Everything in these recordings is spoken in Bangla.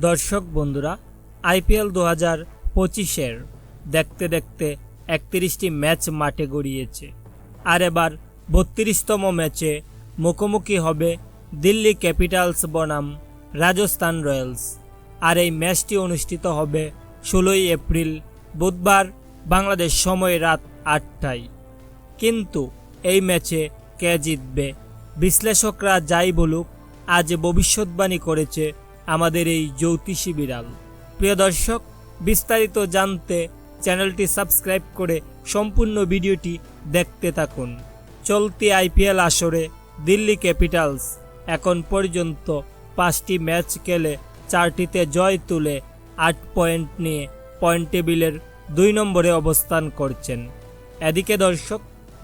দর্শক বন্ধুরা, আইপিএল দু হাজার পঁচিশের দেখতে দেখতে একত্রিশটি ম্যাচ মাঠে গড়িয়েছে। আর এবার বত্রিশতম ম্যাচে মুখোমুখি হবে দিল্লি ক্যাপিটালস বনাম রাজস্থান রয়্যালস। আর এই ম্যাচটি অনুষ্ঠিত হবে ষোলোই এপ্রিল, বুধবার, বাংলাদেশ সময় রাত আটটায়। কিন্তু এই ম্যাচে কে জিতবে? বিশ্লেষকরা যাই বলুক, আজ ভবিষ্যৎবাণী করেছে আমাদের এই জ্যোতিষী বিড়াল। প্রিয় দর্শক, বিস্তারিত জানতে চ্যানেলটি সাবস্ক্রাইব করে সম্পূর্ণ ভিডিওটি দেখতে থাকুন। চলতি আইপিএল আসরে দিল্লি ক্যাপিটালস এখন পর্যন্ত পাঁচটি ম্যাচ খেলে চারটিতে জয় তুলে আট পয়েন্ট নিয়ে পয়েন্ট টেবিলের দুই নম্বরে অবস্থান করছেন। এদিকে দর্শক,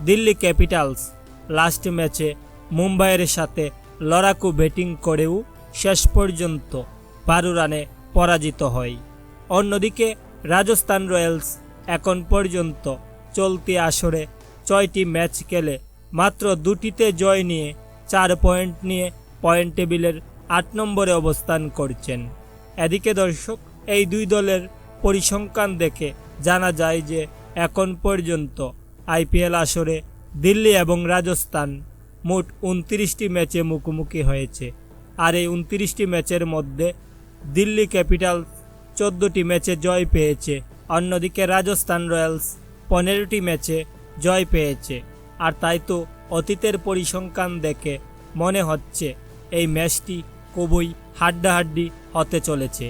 দিল্লি ক্যাপিটালস লাস্ট ম্যাচে মুম্বাইয়ের সাথে লড়াকু ব্যাটিং করেও শেষ পর্যন্ত বারো রানে পরাজিত হয়। অন্যদিকে রাজস্থান রয়্যালস এখন পর্যন্ত চলতি আসরে ছয়টি ম্যাচ খেলে মাত্র দুটিতে জয় নিয়ে চার পয়েন্ট নিয়ে পয়েন্ট টেবিলের আট নম্বরে অবস্থান করছেন। এদিকে দর্শক, এই দুই দলের পরিসংখ্যান দেখে জানা যায় যে এখন পর্যন্ত আইপিএল আসরে দিল্লি এবং রাজস্থান মোট উনত্রিশটি ম্যাচে মুখোমুখি হয়েছে। আর এই উনত্রিশটি ম্যাচের মধ্যে দিল্লি ক্যাপিটালস চোদ্দোটি ম্যাচে জয় পেয়েছে। অন্যদিকে রাজস্থান রয়্যালস পনেরোটি ম্যাচে জয় পেয়েছে। আর তাই তো অতীতের পরিসংখ্যান দেখে মনে হচ্ছে এই ম্যাচটি খুবই হাড্ডাহাড্ডি হতে চলেছে।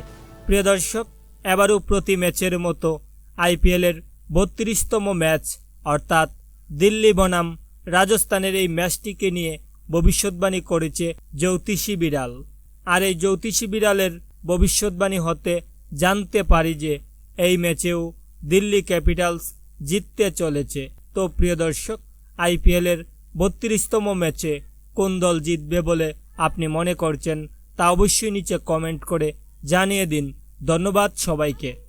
প্রিয় দর্শক, এবারও প্রতি ম্যাচের মতো আইপিএলের বত্রিশতম ম্যাচ, অর্থাৎ দিল্লি বনাম রাজস্থানের এই ম্যাচটিকে নিয়ে ভবিষ্যৎবাণী করেছে জ্যোতিষী বিড়াল। আর এই জ্যোতিষী বিড়ালের ভবিষ্যৎবাণী হতে জানতে পারি যে এই ম্যাচেও দিল্লি ক্যাপিটালস জিততে চলেছে। তো প্রিয় দর্শক, আইপিএলের বত্রিশতম ম্যাচে কোন দল জিতবে বলে আপনি মনে করছেন তা অবশ্যই নিচে কমেন্ট করে জানিয়ে দিন। ধন্যবাদ সবাইকে।